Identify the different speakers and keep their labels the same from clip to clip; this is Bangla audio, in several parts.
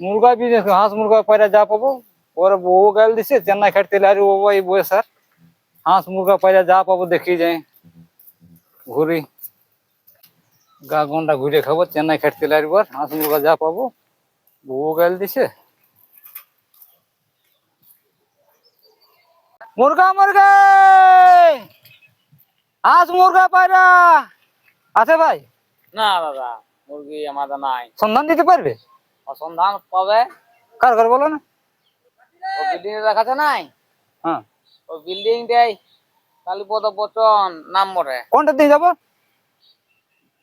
Speaker 1: মুরগা বিজনেস হাঁস মুরগা পায়রা যা পাবো ওরা ও গাল দিছে চেন্নাই খাটতে আর ও এই বয়স আর হাঁস মুরগা পায়রা যা পাবো দেখি যাই ঘুরি গা গন্ডা ঘুরে খাব চেন্নাই খাটতে লাগবার হাঁস মুরগা যা পাবো ও গাল দিছে মুরগা মুরগা হাঁস মুরগা পায়রা আছে ভাই
Speaker 2: না দাদা মুরগি আমাদের নাই
Speaker 1: সন্ধান দিতে পারবে
Speaker 2: সন্ধান পাবে।
Speaker 1: কার ঘর বলো না?
Speaker 2: ও বিল্ডিং এ দেখাচ্ছে নাই?
Speaker 1: হ্যাঁ।
Speaker 2: ও বিল্ডিং টাই কালীপদ বচন নাম বটে
Speaker 1: কোনটা দিয়ে যাব?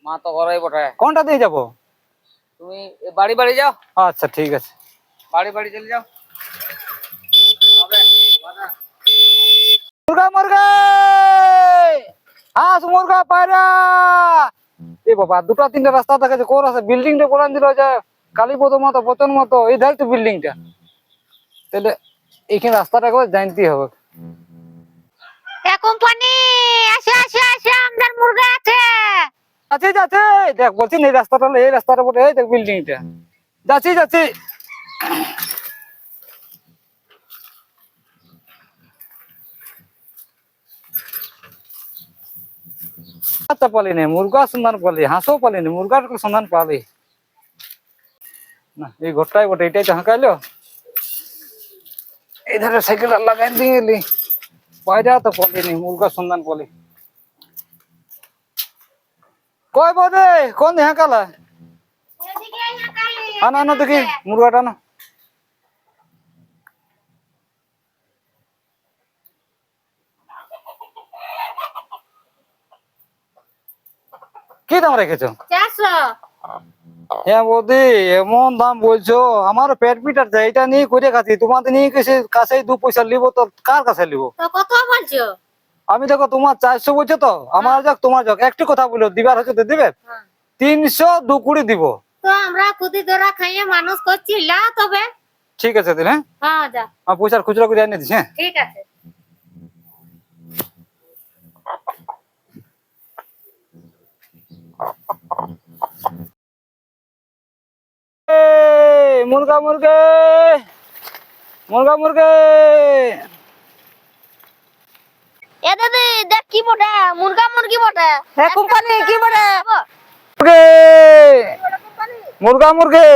Speaker 2: মা তো ঘরেই বটে।
Speaker 1: কোনটা দিয়ে যাব?
Speaker 2: তুমি এ বাড়ি বাড়ি যাও।
Speaker 1: আচ্ছা ঠিক আছে।
Speaker 2: বাড়ি বাড়ি চলে যাও।
Speaker 1: মুরগা মুরগা! হাঁস মুরগা পায়রা! এ বাবা দুটা তিনটা রাস্তা দেখাচ্ছে। কোন রাস্তা বিল্ডিংটা বলান দিল যে। কালীপদ মতো পতন মতো এই ধারে তো বিল্ডিংটা তাহলে এইখানে রাস্তাটা করে জানতেই হবে।
Speaker 3: এ কোম্পানি আসে আসে আসে আমাদের মুরগা আছে।
Speaker 1: আছে যাচ্ছে। দেখ বলছি এই রাস্তাটা এই রাস্তাটা বলে এই দেখ বিল্ডিংটা যাচ্ছি যাচ্ছি। আচ্ছা পালিনি মুরগা সন্ধান পালি হাঁসও পালিনি মুরগার সন্ধান পালি। না, এই ঘরটাই বটে, এটাই তো হাঁকাইলো। এই ধারে সাইকেল লাগাই দিয়ে এলি। বাইরে তো পালিনি মুরগার সন্ধান পালি। কয় বদে, কোন হ্যাঁ কালা আনো আনো দেখি, মুরগাটা আনো। কি দাম রেখেছো?
Speaker 3: চারশো।
Speaker 1: হ্যাঁ বৌদি এমন দাম বলছো। আমার পেট পিটার চাই এটা নিয়ে করে খাচ্ছি। তোমাদের নিয়ে কাছে কাছে দু পয়সা লিবো তো কার কাছে
Speaker 3: কত বলছো?
Speaker 1: আমি দেখো তোমার চারশো বলছো তো? আমার যাক তোমার যাক। একটু কথা বলো দিবার হচ্ছে তো দিবে
Speaker 3: হ্যাঁ।
Speaker 1: তিনশো দু কুড়ি দিব।
Speaker 3: তো আমরা কুদি ধরা খাইয়ে মানুষ করছি লা তবে।
Speaker 1: ঠিক আছে দিন হ্যাঁ?
Speaker 3: হ্যাঁ
Speaker 1: পয়সার খুচরা করে এনে দিস হ্যাঁ?
Speaker 3: ঠিক আছে
Speaker 1: এই, মুরগা মুরগে। মুরগা মুরগে।
Speaker 3: এ দাদি দেখ কি বটে? মুরগা মুরগি বটে?
Speaker 1: হ্যাঁ কোম্পানি কি বলে মুরগে। মুরগা মুরগে।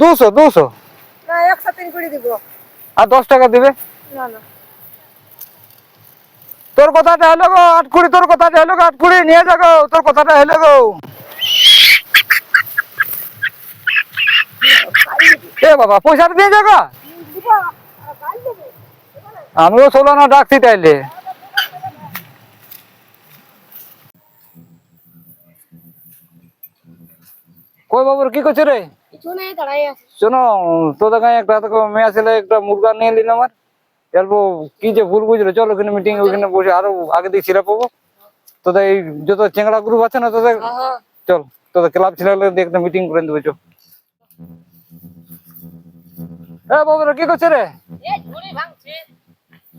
Speaker 1: দুশো দুশো।
Speaker 4: না একশো তিন কুড়ি দিব।
Speaker 1: আর দশ টাকা দিবে?
Speaker 4: না না।
Speaker 1: তোর কথাটা হলো গো আট কুড়ি তোর কথাটা হলো গো আট কুড়ি। নিয়ে যাগো তোর কথাটা হলো গো এ বাবা পয়সাটা দিয়ে যাগো আমিও ষোলো না ডাকছি তাইলে কই বাবুর কি করছে রে
Speaker 3: কিছু নাই দাঁড়াই আছে
Speaker 1: শোনো তোদের গায়ে একটা তোকে মেয়ে ছেলে একটা মুরগা নিয়ে নিল আমার অল্প কি যে ভুল বুঝলো চলো ওখানে মিটিং ওখানে বসে আরও আগে দিয়ে ছিঁড়া পাবো তোদের এই যত চেংড়া গ্রুপ আছে না তোদের চল তোদের ক্লাব ছেলে দিয়ে একটা মিটিং করে দেবো চল এ বাবুরা কি করছে রে?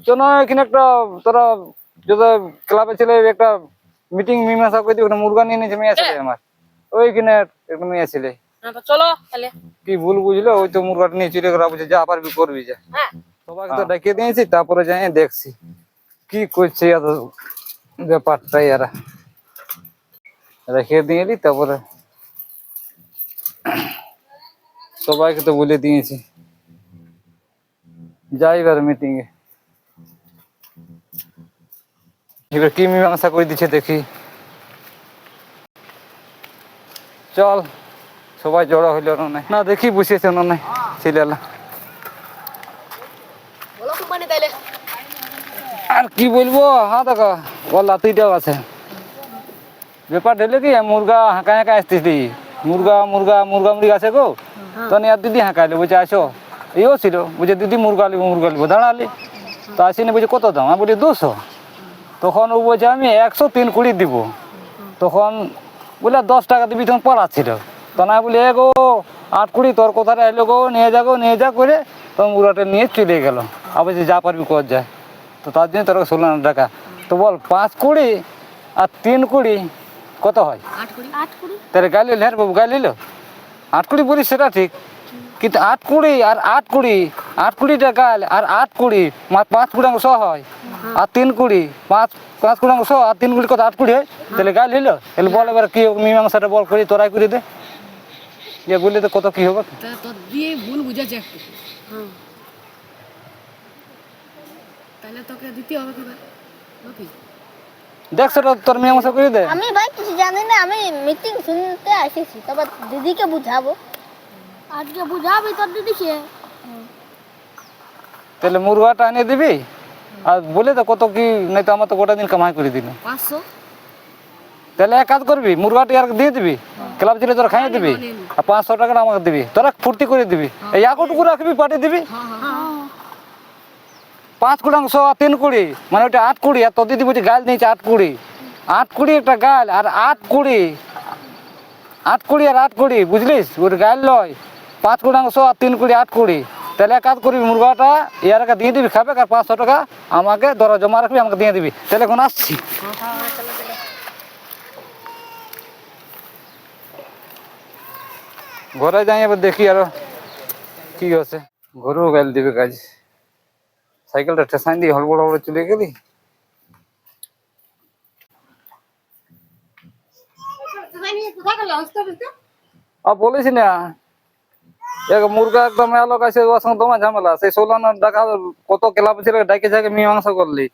Speaker 1: শোনো এখানে একটা তোরা যত ক্লাবে ছেলে একটা মিটিং মীমাংসা করে দিই ওখানে মুরগা নিয়ে নিয়েছে মেয়ে ছেলে আমার। ওইখানে একটা মেয়ে ছেলে।
Speaker 2: চলো তাহলে।
Speaker 1: কি ভুল বুঝলো? ওই তো মুরগাটা নিয়ে চুরি করা বুঝে যা পারবি করবি যা।
Speaker 2: হ্যাঁ।
Speaker 1: সবাইকে তো ডেকে দিয়েছি তারপরে যাই দেখছি। কি করছে এত ব্যাপারটা এরা? রেখে দিয়েলি তারপরে সবাইকে তো বলে দিয়েছি। যাই এবার মিটিং এ এবার কি মীমাংসা করে দিচ্ছে দেখি। চল সবাই জড়ো হইল না না দেখি বসেছে না ছেলেলা আর কি বলব? হ্যাঁ দেখো ওর লাতিটাও আছে। ব্যাপার হলো কি মুরগা হাঁকা হাঁকা আসতেছি। মুরগা মুরগা মুরগা মুরগি আছে গো। তখন আর দিদি হাঁকাইলো বলছে আসো। এও ছিল বলছে দিদি মুরগা লিবো মুরগা লিবো দাঁড়ালি তো আসিনি বলছে কত দাম? আমি বলি দুশো। তখন ও বলছে আমি একশো তিন কুড়ি দিব। তখন বলে দশ টাকা দিবি তখন পড়াচ্ছিল তখন আমি বলি এ গো আট কুড়ি তোর কোথাটা এলো গো? নিয়ে যা গো নিয়ে যা করে তখন মুরগাটা নিয়ে চলে গেল। আবার যে যা পারবি কর যায় তো তার জন্য তোর ষোলো হাজার টাকা। তো বল পাঁচ কুড়ি আর তিন কুড়ি কত হয়?
Speaker 3: আট কুড়ি? আট কুড়ি?
Speaker 1: তাহলে গাইলিল হ্যাঁ বাবু গাইলিল আট কুড়ি বলিস সেটা ঠিক। কিন্তু আট কুড়ি আর আট কুড়ি আট কুড়িটা গাল আর আট কুড়ি মা- পাঁচ কুড়ি অংশ হয়। আর তিন কুড়ি পাঁচ পাঁচ কুড়ি অংশ আর তিন কুড়ি কত আট কুড়ি হয়? তাহলে গাল হইল। তাহলে বল এবার কি মীমাংসাটা বল করি তোরাই করে দে। যে বললে তো কত কি হবে?
Speaker 5: তা তোর দিয়ে ভুল তাহলে তোকে দিতে হবে
Speaker 1: সেটা তোর মীমাংসা করে দে।
Speaker 6: আমি ভাই কিছু জানি না আমি মিটিং শুনতে এসেছি তবে দিদিকে বুঝাবো। আজকে বুঝাবি তোর দিদিকে
Speaker 1: তাহলে মুরগাটা এনে দিবি? আর বলে তো কত কি নাই তো আমার তো গোটা দিন কামাই করে দিল
Speaker 5: পাঁচশো।
Speaker 1: তাহলে এক কাজ করবি মুরগাটি আর দিয়ে দিবি ক্লাব ছেলে তোরা খাইয়ে দিবি আর পাঁচশো টাকা আমাকে দিবি। তোরা ফুর্তি করে দিবি। এই একটুকু রাখবি পাঠিয়ে দিবি? পাঁচ কুড়ি অংশ আর তিন কুড়ি মানে ওটা আট কুড়ি আর তোর দিদি বলছি গাল নিয়েছে আট কুড়ি। আট কুড়ি একটা গাল আর আট কুড়ি আট কুড়ি আর আট কুড়ি বুঝলিস? ওর গাল লয়। পাঁচ কুড়ি অংশ আর তিন কুড়ি আট কুড়ি তাহলে এক কাজ করবি মুরগাটা ইয়ারকে দিয়ে দিবি খাবে আর পাঁচশো টাকা আমাকে দরা জমা রাখবি আমাকে দিয়ে দিবি। তাহলে এখন আসছি। ঘরে যাই এবার দেখি আরও কি আছে। ঘরেও গেল দিবে কাজ। সাইকেলটা ঠেসাই দিয়ে হলবড় হলবড় চলে গেলি আর বলিস না মুরগা একদম এলো কাছে ওর সঙ্গে তোমার ঝামেলা। সেই সোলানা ডাকা কত ক্লাব ছিল ডাকে যাকে মীমাংসা করলি।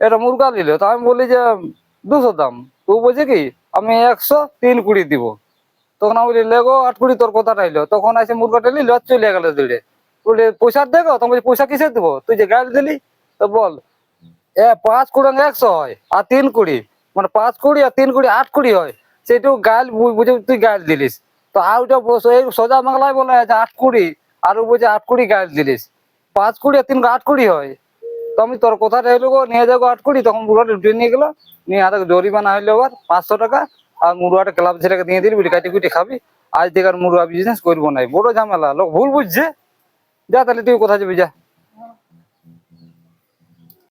Speaker 1: এটা মুরগা নিল তো আমি বলি যে, দুশো দাম। তো বলছে কি, আমি একশো তিন কুড়ি দিব। তখন আমি বলি, লেগো, আট কুড়ি তোর কথা রাইলো। তখন এসে মুরগাটা নিল চলে গেল দিলে বলি, পয়সা দেখো তখন বলছি পয়সা কিসে দেবো? তুই যে গাড়ি দিলি, তো বল, এ পাঁচ কুড়ি একশো হয়, আর তিন কুড়ি। মানে পাঁচ কুড়ি আর তিন কুড়ি আট কুড়ি হয়। সেটু গাল বুঝে তুই গাল দিলিস। তো আর ওইটা এই সোজা বাংলায় বলে যে আট কুড়ি, আর বলছে আট কুড়ি গাছ দিলিস। পাঁচ কুড়ি আর তিন আট কুড়ি হয়। তো আমি তোর কথা রইল গো, নিয়ে যাব আট কুড়ি, তখন মুরগাটা উঠে নিয়ে গেলো, নিয়ে হাতে জরিমানা হইল আবার পাঁচশো টাকা, আর মুরুয়াটা ক্লাব ছেলেকে দিয়ে দিলি, বলি কাটি কুটি খাবি, আজ থেকে আর মুরুয়া বিজনেস করব নাই বড় ঝামেলা, লোক ভুল বুঝছে। যা তাহলে তুই কোথায় যাবি, যা।